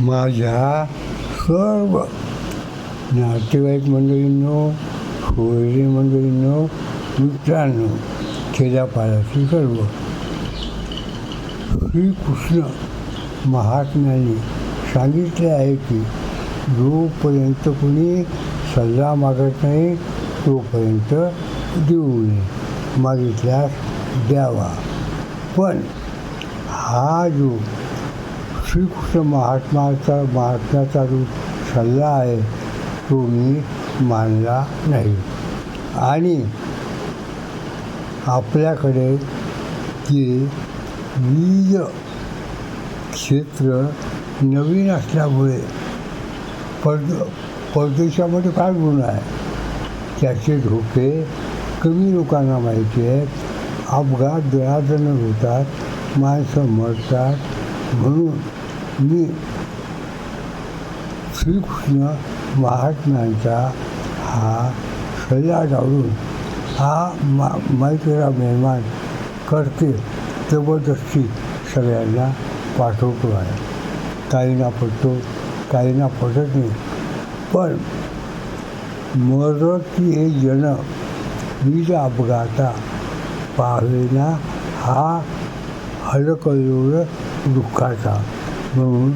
माझ्या सर्व नातेवाईक मंडळींनो सोयरी मंडळींनो मित्रांनो खेड्यापाड्यातील सर्व श्रीकृष्ण महात्म्याने सांगितले आहे की जोपर्यंत कोणी सल्ला मागत नाही तोपर्यंत देऊ नये. मागितल्यास द्यावा. पण हा जो श्रीकृष्ण महात्माचा महात्म्याचा जो सल्ला आहे तो मी मानला नाही. आणि आपल्याकडे ते वीज क्षेत्र नवीन असल्यामुळे परद परदेशामध्ये काय गुण आहे? त्याचे धोके कमी लोकांना माहिती आहेत. अपघात दरादन होतात माणसं मरतात म्हणून मी श्रीकृष्ण महात्म्यांचा हा सल्ला जाऊन हा मा माहितीला निर्माण करते जबरदस्ती सगळ्यांना पाठवतो आहे. काहींना पडतो काहींना पडत नाही. पण मरती हे जन वीज अपघाता पाहिना हा हलकल्लोळ दुःखाचा. म्हणून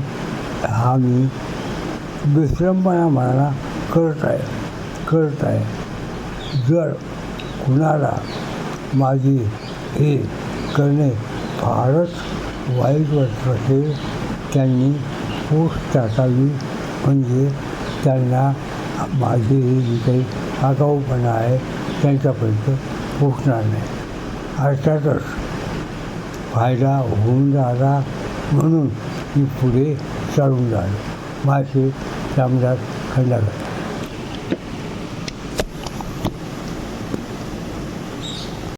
हा मी विश्रमपणा मनाला करत आहे करत आहे. जर कुणाला माझी हे करणे फारच वाईट वाटत असेल त्यांनी पोस्ट टाकावी. म्हणजे त्यांना माझे हे जे काही आगाऊपणा आहे त्यांच्यापर्यंत पोचणार नाही. अर्थातच फायदा होऊन राहिला म्हणून मी पुढे चालून राहिलो माझे रामदास खंडागत